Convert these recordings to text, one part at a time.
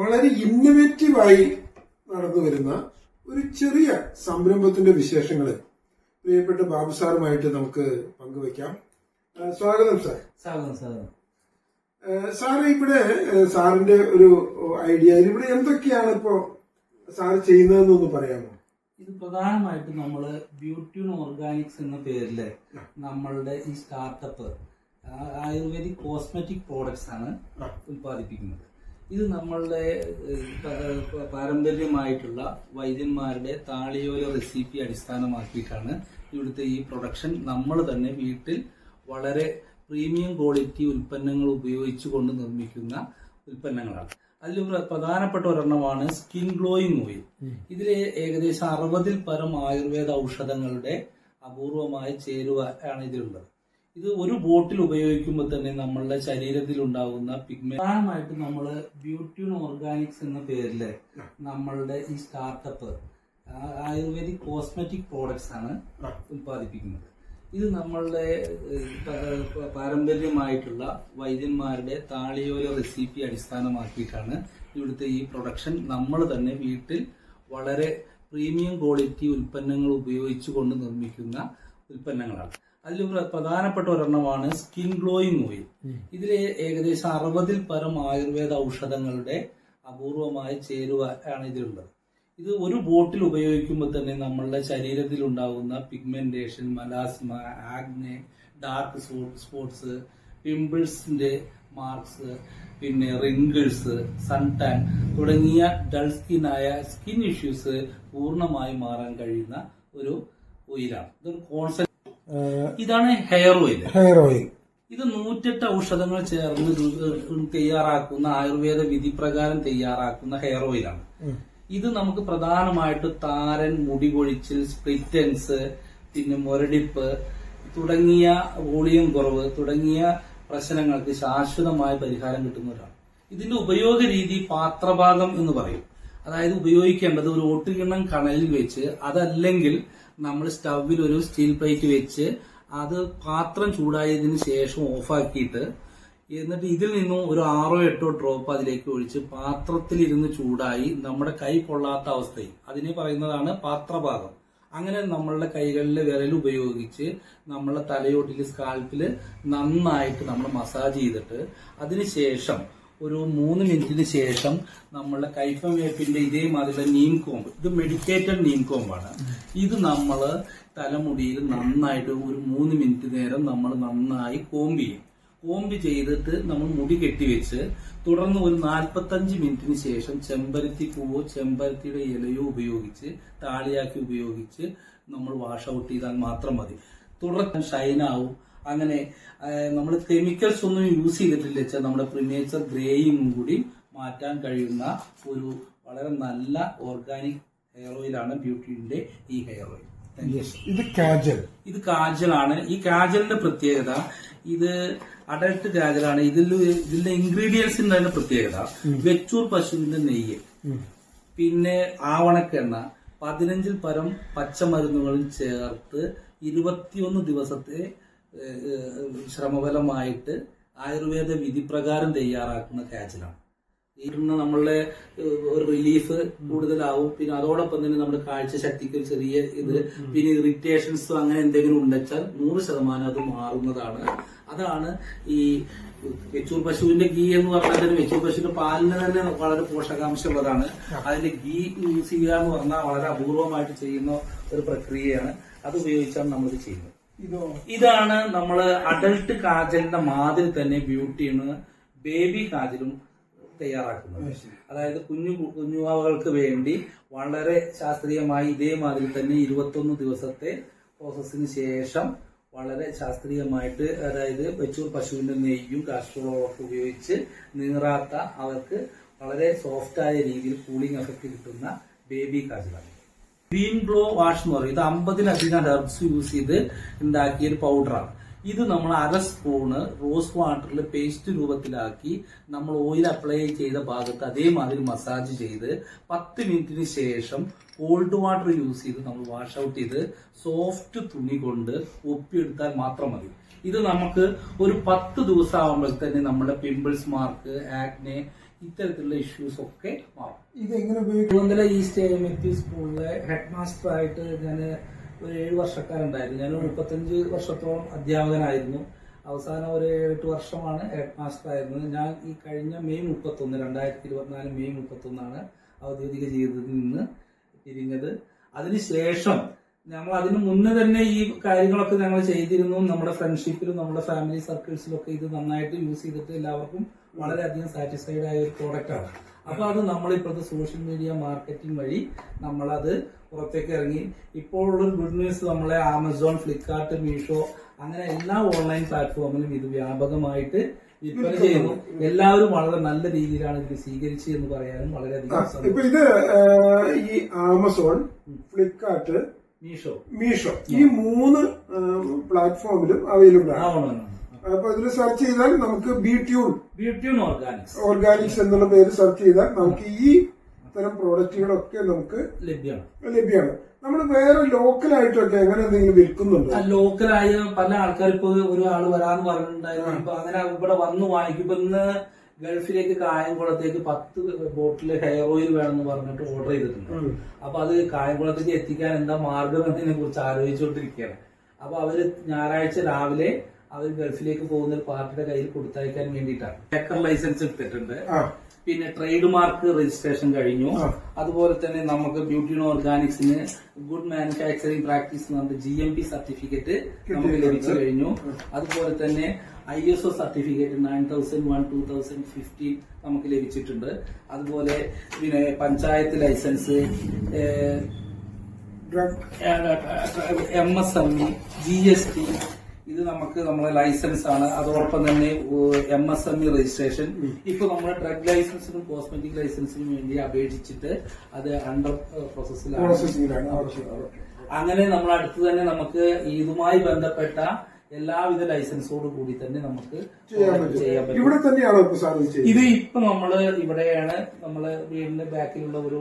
വളരെ ഇന്നവേറ്റീവായി നടന്നു വരുന്ന ഒരു ചെറിയ സംരംഭത്തിന്റെ വിശേഷങ്ങൾ പ്രിയപ്പെട്ട ബാബു സാറുമായിട്ട് നമുക്ക് പങ്കുവെക്കാം സ്വാഗതം സാർ. സ്വാഗതം സാർ സാറ് ഇവിടെ സാറിന്റെ ഒരു ഐഡിയ ഇവിടെ എന്തൊക്കെയാണ് ഇപ്പോ സാർ ചെയ്യുന്നതെന്നൊന്ന് പറയാമോ? ഇത് പ്രധാനമായിട്ടും നമ്മൾ ബ്യൂട്ടി ഓർഗാനിക്സ് എന്ന പേരിൽ നമ്മളുടെ ഈ സ്റ്റാർട്ടപ്പ് ആയുർവേദിക് കോസ്മെറ്റിക് പ്രോഡക്ട്സ് ആണ് ഉത്പാദിപ്പിക്കുന്നത് ഉൽപ്പാദിപ്പിക്കുന്നത്. ഇത് നമ്മളുടെ പാരമ്പര്യമായിട്ടുള്ള വൈദ്യന്മാരുടെ താളിയോല റെസിപ്പി അടിസ്ഥാനമാക്കിയിട്ടാണ് ഇവിടുത്തെ ഈ പ്രൊഡക്ഷൻ. നമ്മൾ തന്നെ വീട്ടിൽ വളരെ പ്രീമിയം ക്വാളിറ്റി ഉൽപ്പന്നങ്ങൾ ഉപയോഗിച്ചുകൊണ്ട് നിർമ്മിക്കുന്ന ഉൽപ്പന്നങ്ങളാണ്. അതിൽ പ്രധാനപ്പെട്ട ഒരെണ്ണമാണ് സ്കിൻ ഗ്ലോയിങ് ഓയിൽ. ഇതിൽ ഏകദേശം അറുപതിൽ പരം ആയുർവേദ ഔഷധങ്ങളുടെ അപൂർവമായ ചേരുവ ആണ് ഇതിലുള്ളത്. ഇത് ഒരു ബോട്ടിൽ ഉപയോഗിക്കുമ്പോൾ തന്നെ നമ്മളുടെ ശരീരത്തിൽ ഉണ്ടാകുന്ന പിഗ്മെ പ്രധാനമായിട്ടും നമ്മൾ ബ്യൂട്യൂൺ ഓർഗാനിക്സ് എന്ന പേരിൽ നമ്മളുടെ ഈ സ്റ്റാർട്ടപ്പ് ആയുർവേദിക് കോസ്മെറ്റിക് പ്രോഡക്ട്സ് ആണ് ഉത്പാദിപ്പിക്കുന്നത് ഉൽപ്പാദിപ്പിക്കുന്നത്. ഇത് നമ്മളുടെ പാരമ്പര്യമായിട്ടുള്ള വൈദ്യന്മാരുടെ താളിയോല റെസിപ്പി അടിസ്ഥാനമാക്കിയിട്ടാണ് ഇവിടുത്തെ ഈ പ്രൊഡക്ഷൻ നമ്മൾ തന്നെ വീട്ടിൽ വളരെ പ്രീമിയം ക്വാളിറ്റി ഉൽപ്പന്നങ്ങൾ ഉപയോഗിച്ചുകൊണ്ട് നിർമ്മിക്കുന്ന ഉൽപ്പന്നങ്ങളാണ്. അതിൽ പ്ര- പ്രധാനപ്പെട്ട ഒരെണ്ണമാണ് സ്കിൻ ഗ്ലോയിങ് ഓയിൽ. ഇതിൽ ഏകദേശം അറുപതിൽ പരം ആയുർവേദ ഔഷധങ്ങളുടെ അപൂർവമായ ചേരുവ ആണ് ഇതിലുള്ളത്. ഇത് ഒരു ബോട്ടിൽ ഉപയോഗിക്കുമ്പോൾ തന്നെ നമ്മളുടെ ശരീരത്തിൽ ഉണ്ടാകുന്ന pigmentation melasma acne dark spots പിമ്പിൾസിന്റെ marks പിന്നെ റിങ്കിൾസ് സൺ ടാൻ തുടങ്ങിയ ഡൾ സ്കിന്നായ സ്കിൻ ഇഷ്യൂസ് പൂർണമായി മാറാൻ കഴിയുന്ന ഒരു ഓയിലാണ്. ഇതൊരു കോൺസെപ്റ്റ് ഇതാണ് ഹെയർ ഓയിൽ ഹെയർ ഓയിൽ ഇത് നൂറ്റെട്ട് ഔഷധങ്ങൾ ചേർന്ന് തയ്യാറാക്കുന്ന ആയുർവേദ വിധി പ്രകാരം തയ്യാറാക്കുന്ന ഹെയർ ഓയിലാണ് ഇത് നമുക്ക് പ്രധാനമായിട്ട് താരൻ മുടി കൊഴിച്ചിൽ സ്പ്രിറ്റൻസ് പിന്നെ മുരടിപ്പ് തുടങ്ങിയ വോളിയം കുറവ് തുടങ്ങിയ പ്രശ്നങ്ങൾക്ക് ശാശ്വതമായ പരിഹാരം കിട്ടുന്നവരാണ്. ഇതിന്റെ ഉപയോഗ രീതി പാത്രഭാഗം എന്ന് പറയും. അതായത് ഉപയോഗിക്കേണ്ടത് ഒരു ഒട്ടുകിണ്ണം കണലിൽ വെച്ച് അതല്ലെങ്കിൽ നമ്മൾ സ്റ്റവിൽ ഒരു സ്റ്റീൽ പ്ലേറ്റ് വെച്ച് അത് പാത്രം ചൂടായതിനു ശേഷം ഓഫാക്കിയിട്ട് എന്നിട്ട് ഇതിൽ നിന്നും ഒരു ആറോ എട്ടോ ഡ്രോപ്പ് അതിലേക്ക് ഒഴിച്ച് പാത്രത്തിലിരുന്ന് ചൂടായി നമ്മുടെ കൈ കൊള്ളാത്ത അവസ്ഥയിൽ. അതിനെ പറയുന്നതാണ് പാത്രഭാഗം അങ്ങനെ നമ്മളുടെ കൈകളിലെ വിരൽ ഉപയോഗിച്ച് നമ്മളെ തലയോട്ടിൽ സ്കാൽപ്പിൽ നന്നായിട്ട് നമ്മൾ മസാജ് ചെയ്തിട്ട് അതിനുശേഷം ഒരു മൂന്ന് മിനിറ്റിന് ശേഷം നമ്മളുടെ കൈപ്പം വേപ്പിന്റെ ഇതേ ഇതേമാതിരിയുള്ള നീം കോമ്പ്. ഇത് മെഡിക്കേറ്റഡ് നീം കോമ്പാണ്. ഇത് നമ്മൾ തലമുടിയിൽ നന്നായിട്ട് ഒരു മൂന്ന് മിനിറ്റ് നേരം നമ്മൾ നന്നായി കോമ്പ് ചെയ്യും. കോമ്പ് ചെയ്തിട്ട് നമ്മൾ മുടി കെട്ടിവെച്ച് തുടർന്ന് ഒരു നാൽപ്പത്തഞ്ച് മിനിറ്റിന് ശേഷം ചെമ്പരത്തി പൂവോ ചെമ്പരത്തിയുടെ ഇലയോ ഉപയോഗിച്ച് താളിയാക്കി ഉപയോഗിച്ച് നമ്മൾ വാഷ് ഔട്ട് ചെയ്താൽ മാത്രം മതി. തുടർന്ന് ഷൈനാവും അങ്ങനെ നമ്മൾ കെമിക്കൽസ് ഒന്നും യൂസ് ചെയ്തിട്ടില്ല വെച്ചാൽ നമ്മുടെ പ്രിമേച്ചർ ഗ്രേയും കൂടി മാറ്റാൻ കഴിയുന്ന ഒരു വളരെ നല്ല ഓർഗാനിക് ഹെയർ ഓയിലാണ് ബ്യൂട്ടിയുടെ ഈ ഹെയർ ഓയിൽ ഇത് കാജൽ. ഇത് കാജലാണ്. ഈ കാജലിന്റെ പ്രത്യേകത ഇത് അഡൽട്ട് കാജലാണ്. ഇതിൽ ഇതിന്റെ ഇൻഗ്രീഡിയൻസിന്റെ തന്നെ പ്രത്യേകത. വെച്ചൂർ പശുവിന്റെ നെയ്യ്. പിന്നെ ആവണക്കെണ്ണ. പതിനഞ്ചിൽ പരം പച്ചമരുന്നുകളും ചേർത്ത് ഇരുപത്തിയൊന്ന് ദിവസത്തെ ശ്രമഫലമായിട്ട് ആയുർവേദ വിധി പ്രകാരം തയ്യാറാക്കുന്ന കാച്ചിലാണ്. ഇതിന് നമ്മളുടെ ഒരു റിലീഫ് കൂടുതലാവും. പിന്നെ അതോടൊപ്പം തന്നെ നമ്മുടെ കാഴ്ച ശക്തിക്ക് ഒരു ചെറിയ ഇത് പിന്നെ ഇറിറ്റേഷൻസ് അങ്ങനെ എന്തെങ്കിലും ഉണ്ടെച്ചാൽ നൂറ് ശതമാനം അത് മാറുന്നതാണ്. അതാണ് ഈ വെച്ചൂർ പശുവിന്റെ ഗീ എന്ന് പറഞ്ഞാൽ തന്നെ വെച്ചൂർ പശുവിന്റെ പാലിന് തന്നെ വളരെ പോഷകാംശമുള്ളതാണ്. അതിന്റെ ഗീ യൂസ് ചെയ്യുക എന്ന് പറഞ്ഞാൽ വളരെ അപൂർവമായിട്ട് ചെയ്യുന്ന ഒരു പ്രക്രിയയാണ്. അത് ഉപയോഗിച്ചാണ് നമ്മൾ ചെയ്യുന്നത്. ഇതാണ് നമ്മൾ അഡൽട്ട് കാജലിന്റെ മാതിരി തന്നെ ബ്യൂട്ടിയാണ് ബേബി കാജലും തയ്യാറാക്കുന്നത്. അതായത് കുഞ്ഞു കുഞ്ഞുവാവകൾക്ക് വേണ്ടി വളരെ ശാസ്ത്രീയമായി ഇതേമാതിരി തന്നെ ഇരുപത്തൊന്ന് ദിവസത്തെ പ്രോസസ്സിന് ശേഷം വളരെ ശാസ്ത്രീയമായിട്ട് അതായത് വെച്ചൂർ പശുവിന്റെ നെയ്യും കാസ്ട്രോളൊക്കെ ഉപയോഗിച്ച് നീറാത്ത അവർക്ക് വളരെ സോഫ്റ്റായ രീതിയിൽ കൂളിംഗ് എഫക്റ്റ് കിട്ടുന്ന ബേബി കാജലാണ്. ഗ്രീൻ ഗ്ലോ വാഷ് എന്ന് പറയും. ഇത് അമ്പതിലധികം ഹെർബ്സ് യൂസ് ചെയ്ത് ഉണ്ടാക്കിയ ഒരു പൗഡറാണ് ഇത് നമ്മൾ അര സ്പൂണ് റോസ് വാട്ടറിൽ പേസ്റ്റ് രൂപത്തിലാക്കി നമ്മൾ ഓയിൽ അപ്ലൈ ചെയ്ത ഭാഗത്ത് അതേമാതിരി മസാജ് ചെയ്ത് പത്ത് മിനിറ്റിന് ശേഷം കോൾഡ് വാട്ടർ യൂസ് ചെയ്ത് നമ്മൾ വാഷ് ഔട്ട് ചെയ്ത് സോഫ്റ്റ് തുണി കൊണ്ട് ഒപ്പിയെടുത്താൽ മാത്രം മതി. ഇത് നമുക്ക് ഒരു പത്ത് ദിവസം ആകുമ്പോൾ തന്നെ നമ്മുടെ പിമ്പിൾസ് മാർക്ക് ആക്നെ ഇത്തരത്തിലുള്ള ഇഷ്യൂസ് ഒക്കെ മാറും. ഇതെങ്ങനെ ഉപയോഗിക്കും? Thiruvananthapuram east M L P സ്കൂളിലെ ഹെഡ് മാസ്റ്റർ ആയിട്ട് ഞാൻ ഒരു ഏഴ് വർഷക്കാരുണ്ടായിരുന്നു ഞാൻ മുപ്പത്തഞ്ച് വർഷത്തോളം അധ്യാപകനായിരുന്നു. അവസാനം ഒരു എട്ട് വർഷമാണ് ഹെഡ് മാസ്റ്റർ ആയിരുന്നത്. ഞാൻ ഈ കഴിഞ്ഞ മെയ് മുപ്പത്തൊന്ന് രണ്ടായിരത്തി ഇരുപത്തിനാല് മെയ് മുപ്പത്തൊന്നാണ് ഔദ്യോഗിക ജീവിതത്തിൽ നിന്ന് പിരിഞ്ഞത്. അതിനുശേഷം ഞങ്ങൾ അതിന് മുന്നേ തന്നെ ഈ കാര്യങ്ങളൊക്കെ ഞങ്ങൾ ചെയ്തിരുന്നു. നമ്മുടെ ഫ്രണ്ട്ഷിപ്പിലും നമ്മുടെ ഫാമിലി സർക്കിൾസിലും ഒക്കെ ഇത് നന്നായിട്ട് യൂസ് ചെയ്തിട്ട് എല്ലാവർക്കും വളരെയധികം സാറ്റിസ്ഫൈഡ് ആയ ഒരു പ്രോഡക്റ്റ് ആണ്. അപ്പൊ അത് നമ്മൾ ഇപ്പോഴത്തെ സോഷ്യൽ മീഡിയ മാർക്കറ്റിംഗ് വഴി നമ്മളത് പുറത്തേക്ക് ഇറങ്ങി. ഇപ്പോൾ ഉള്ളൊരു ഗുഡ് ന്യൂസ് നമ്മളെ ആമസോൺ ഫ്ലിപ്കാർട്ട് മീഷോ അങ്ങനെ എല്ലാ ഓൺലൈൻ പ്ലാറ്റ്ഫോമിലും ഇത് വ്യാപകമായിട്ട് വിൽപ്പന ചെയ്യുന്നു. എല്ലാവരും വളരെ നല്ല രീതിയിലാണ് ഇത് സ്വീകരിച്ചു എന്ന് പറയാനും വളരെയധികം ഇത് ഈ ആമസോൺ ഫ്ലിപ്കാർട്ട് മീഷോ. മീഷോ. ഈ മൂന്ന് പ്ലാറ്റ്ഫോമിലും അവൈലബിൾ ആണ്. അപ്പൊ ഇതിൽ സെർച്ച് ചെയ്താൽ നമുക്ക് B tune beauty organics organics എന്നുള്ള പേര് സെർച്ച് ചെയ്താൽ നമുക്ക് ഈ തരം പ്രോഡക്റ്റുകളൊക്കെ നമുക്ക് ലഭ്യമാണ്. ലഭ്യമാണ്. നമ്മൾ വേറെ ലോക്കലായിട്ടൊക്കെ അങ്ങനെ എന്തെങ്കിലും വിൽക്കുന്നുണ്ട്? ലോക്കലായ പല ആൾക്കാർ ഇപ്പൊ ഒരാൾ വരാന്ന് പറഞ്ഞിട്ടുണ്ടായിരുന്നു. ഇപ്പൊ അങ്ങനെ ഇവിടെ വന്ന് വാങ്ങിക്കുമ്പോ ഗൾഫിലേക്ക് കായംകുളത്തേക്ക് പത്ത് ബോട്ടിൽ ഹെയർ ഓയിൽ വേണമെന്ന് പറഞ്ഞിട്ട് ഓർഡർ ചെയ്തിട്ടുണ്ട്. അപ്പൊ അത് കായംകുളത്തേക്ക് എത്തിക്കാൻ എന്താ മാർഗം എന്നതിനെ കുറിച്ച് ആലോചിച്ചുകൊണ്ടിരിക്കുകയാണ്. അപ്പൊ അവർ ഞായറാഴ്ച രാവിലെ അവർ ഗൾഫിലേക്ക് പോകുന്ന ഒരു പാർട്ടിയുടെ കയ്യിൽ കൊടുത്തയക്കാൻ വേണ്ടിയിട്ടാണ്. ഹേക്കർ ലൈസൻസ് എടുത്തിട്ടുണ്ട്. പിന്നെ ട്രേഡ് മാർക്ക് രജിസ്ട്രേഷൻ കഴിഞ്ഞു അതുപോലെ തന്നെ നമുക്ക് ബ്യൂട്ടി ഓർഗാനിക്സിന് ഗുഡ് മാനുഫാക്ചറിംഗ് പ്രാക്ടീസ് എന്ന് പറഞ്ഞ ജി എം പി സർട്ടിഫിക്കറ്റ് നമുക്ക് ലഭിച്ചു കഴിഞ്ഞു. അതുപോലെ തന്നെ I S O certificate nine thousand one two thousand fifteen നമുക്ക് ലഭിച്ചിട്ടുണ്ട്. അതുപോലെ പിന്നെ panchayat licence M S M E G S T ഇത് നമുക്ക് നമ്മളെ ലൈസൻസ് ആണ്. അതോടൊപ്പം തന്നെ M S M E registration ഇപ്പൊ നമ്മുടെ ഡ്രഗ് ലൈസൻസിനും കോസ്മെറ്റിക് ലൈസൻസിനും വേണ്ടി അപേക്ഷിച്ചിട്ട് അത് അണ്ടർ പ്രോസസ്സിലാണ് അങ്ങനെ നമ്മൾ അടുത്ത് തന്നെ നമുക്ക് ഇതുമായി ബന്ധപ്പെട്ട എല്ലാവിധ ലൈസൻസോട് കൂടി തന്നെ നമുക്ക് ചെയ്യാൻ പറ്റും. ഇവിടെ തന്നെയാണോ ഇത് ഇപ്പൊ നമ്മൾ ഇവിടെയാണ് നമ്മൾ വീടിന്റെ ബാക്കിലുള്ള ഒരു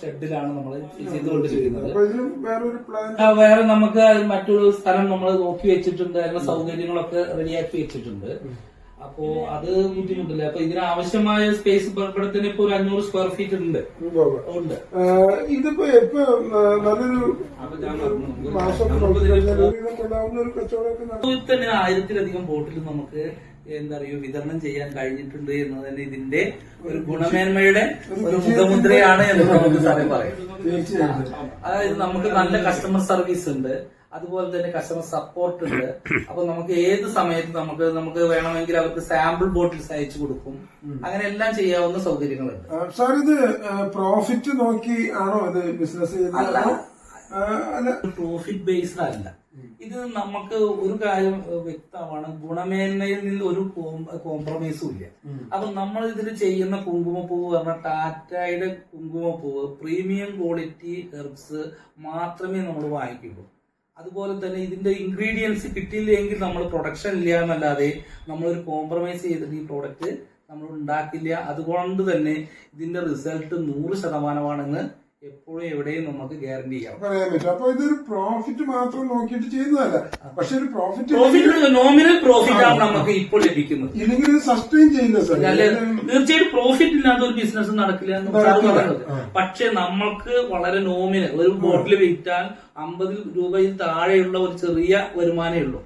ഷെഡിലാണ് നമ്മൾ ചെയ്തുകൊണ്ടിരിക്കുന്നത്. വേറെ നമുക്ക് മറ്റൊരു സ്ഥലം നമ്മൾ നോക്കി വെച്ചിട്ടുണ്ട്. അതിന്റെ സൗകര്യങ്ങളൊക്കെ റെഡിയാക്കി വെച്ചിട്ടുണ്ട്. അപ്പോ അത് ബുദ്ധിമുട്ടില്ല. അപ്പൊ ഇതിന് ആവശ്യമായ സ്പേസ് ഇവിടെ തന്നെ ഇപ്പൊ ഒരു അഞ്ഞൂറ് സ്ക്വയർ ഫീറ്റ് ഉണ്ട്. ഉണ്ട്. ഇതിപ്പോ ഇപ്പൊ നല്ലൊരു തന്നെ ആയിരത്തിലധികം ബോട്ടിൽ നമുക്ക് എന്താ പറയുക വിതരണം ചെയ്യാൻ കഴിഞ്ഞിട്ടുണ്ട് എന്ന് തന്നെ ഇതിന്റെ ഒരു ഗുണമേന്മയുടെ ഒരു മുഖമുദ്രയാണ് എന്ന് നമുക്ക് സാറേ പറയാം. തീർച്ചയായിട്ടും അതായത് നമുക്ക് നല്ല കസ്റ്റമർ സർവീസ് ഉണ്ട്. അതുപോലെ തന്നെ കസ്റ്റമർ സപ്പോർട്ട് ഉണ്ട്. അപ്പൊ നമുക്ക് ഏത് സമയത്ത് നമുക്ക് നമുക്ക് വേണമെങ്കിൽ അവർക്ക് സാമ്പിൾ ബോട്ടിൽസ് അയച്ചു കൊടുക്കും. അങ്ങനെ എല്ലാം ചെയ്യാവുന്ന സൗകര്യങ്ങളുണ്ട്. സാർ ഇത് പ്രോഫിറ്റ് നോക്കി ആണോ ഇത് ബിസിനസ് അല്ല. പ്രോഫിറ്റ് ബേസ്ഡ് അല്ല. ഇത് നമുക്ക് ഒരു കാര്യം വ്യക്തമാണ്. ഗുണമേന്മയിൽ നിന്ന് ഒരു കോംപ്രമൈസും ഇല്ല. അപ്പൊ നമ്മൾ ഇതിൽ ചെയ്യുന്ന കുങ്കുമപ്പൂവ് പറഞ്ഞാൽ ടാറ്റയുടെ കുങ്കുമപ്പൂവ് പ്രീമിയം ക്വാളിറ്റി ഹെർബ്സ് മാത്രമേ നമ്മൾ വാങ്ങിക്കുള്ളൂ. അതുപോലെ തന്നെ ഇതിന്റെ ഇൻഗ്രീഡിയൻസ് കിട്ടിയില്ലെങ്കിൽ നമ്മൾ പ്രൊഡക്ഷൻ ഇല്ല എന്നല്ലാതെ നമ്മളൊരു കോംപ്രമൈസ് ചെയ്തിട്ട് ഈ പ്രോഡക്റ്റ് നമ്മൾ ഉണ്ടാക്കില്ല. അതുകൊണ്ട് തന്നെ ഇതിന്റെ റിസൾട്ട് നൂറ് ശതമാനമാണെന്ന് എപ്പോഴും എവിടെയും നമുക്ക് ഗ്യാരണ്ടി ചെയ്യാം. പറയാൻ പറ്റും. അപ്പൊ ഇതൊരു പ്രോഫിറ്റ് മാത്രം നോക്കിയിട്ട് ചെയ്യുന്നതല്ല. പക്ഷെ ഒരു പ്രോഫിറ്റ് പ്രോഫിറ്റ് നോമിനൽ പ്രോഫിറ്റ് ആണ് നമുക്ക് ഇപ്പോൾ ലഭിക്കുന്നത്. ഇല്ലെങ്കിൽ ഇത് സസ്റ്റെയിൻ ചെയ്യില്ല സാർ അല്ലെ തീർച്ചയായിട്ടും പ്രോഫിറ്റ് ഇല്ലാത്ത ഒരു ബിസിനസ് നടക്കില്ല എന്ന്. പറയുന്നത്. പക്ഷെ നമ്മൾക്ക് വളരെ നോമിനൽ ഒരു ബോട്ടിൽ വിറ്റാൽ അമ്പത് രൂപയിൽ താഴെയുള്ള ഒരു ചെറിയ വരുമാനമേ ഉള്ളൂ.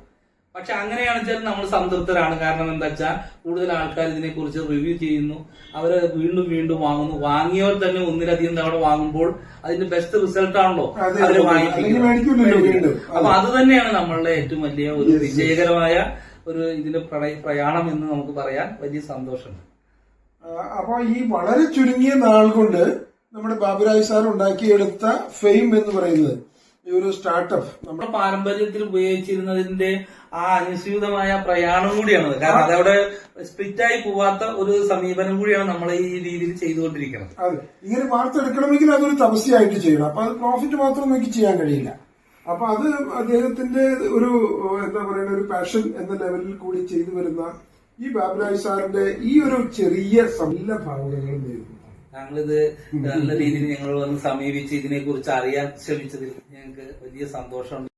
പക്ഷെ അങ്ങനെയാണ് വെച്ചാൽ നമ്മൾ സംതൃപ്തരാണ്. കാരണം എന്താ വെച്ചാൽ കൂടുതൽ ആൾക്കാർ ഇതിനെക്കുറിച്ച് റിവ്യൂ ചെയ്യുന്നു. അവർ വീണ്ടും വീണ്ടും വാങ്ങുന്നു. വാങ്ങിയവർ തന്നെ ഒന്നിലധികം തവണ വാങ്ങുമ്പോൾ അതിന്റെ ബെസ്റ്റ് റിസൾട്ട് ആണല്ലോ. വാങ്ങിക്കുന്നത്. വീണ്ടും. അപ്പൊ അത് തന്നെയാണ് നമ്മളുടെ ഏറ്റവും വലിയ ഒരു വിജയകരമായ ഒരു ഇതിന്റെ പ്രയാണം എന്ന് നമുക്ക് പറയാൻ വലിയ സന്തോഷമുണ്ട് അപ്പൊ ഈ വളരെ ചുരുങ്ങിയ നാൾ കൊണ്ട് നമ്മുടെ ബാബുരാജ് സാർ ഉണ്ടാക്കിയെടുത്ത ഫെയിം എന്ന് പറയുന്നത് ഈ ഒരു സ്റ്റാർട്ടപ്പ് നമ്മുടെ പാരമ്പര്യത്തിൽ ഉപയോഗിച്ചിരുന്നതിന്റെ ആ അനുസ്യൂതമായ പ്രയാണം കൂടിയാണ്. കാരണം അതവിടെ സ്പ്ലിറ്റ് ആയി പോവാത്ത ഒരു സമീപനം കൂടിയാണ് നമ്മൾ ഈ രീതിയിൽ ചെയ്തുകൊണ്ടിരിക്കുന്നത്. അതെ. ഇങ്ങനെ വാർത്തെടുക്കണമെങ്കിൽ അതൊരു തപസ്യയായിട്ട് ചെയ്യണം. അപ്പൊ അത് പ്രോഫിറ്റ് മാത്രം നോക്കി ചെയ്യാൻ കഴിയില്ല. അപ്പൊ അത് അദ്ദേഹത്തിന്റെ ഒരു എന്താ പറയുക ഒരു പാഷൻ എന്ന ലെവലിൽ കൂടി ചെയ്തു വരുന്ന ഈ ബാബുരാജ് സാറിന്റെ ഈ ഒരു ചെറിയ സമല ഭാഗങ്ങളിൽ നേരുന്നു ഞങ്ങളിത് നല്ല രീതിയിൽ ഞങ്ങൾ വന്ന് സമീപിച്ച് ഇതിനെ കുറിച്ച് അറിയാൻ ശ്രമിച്ചതിൽ ഞങ്ങൾക്ക് വലിയ സന്തോഷമുണ്ട്.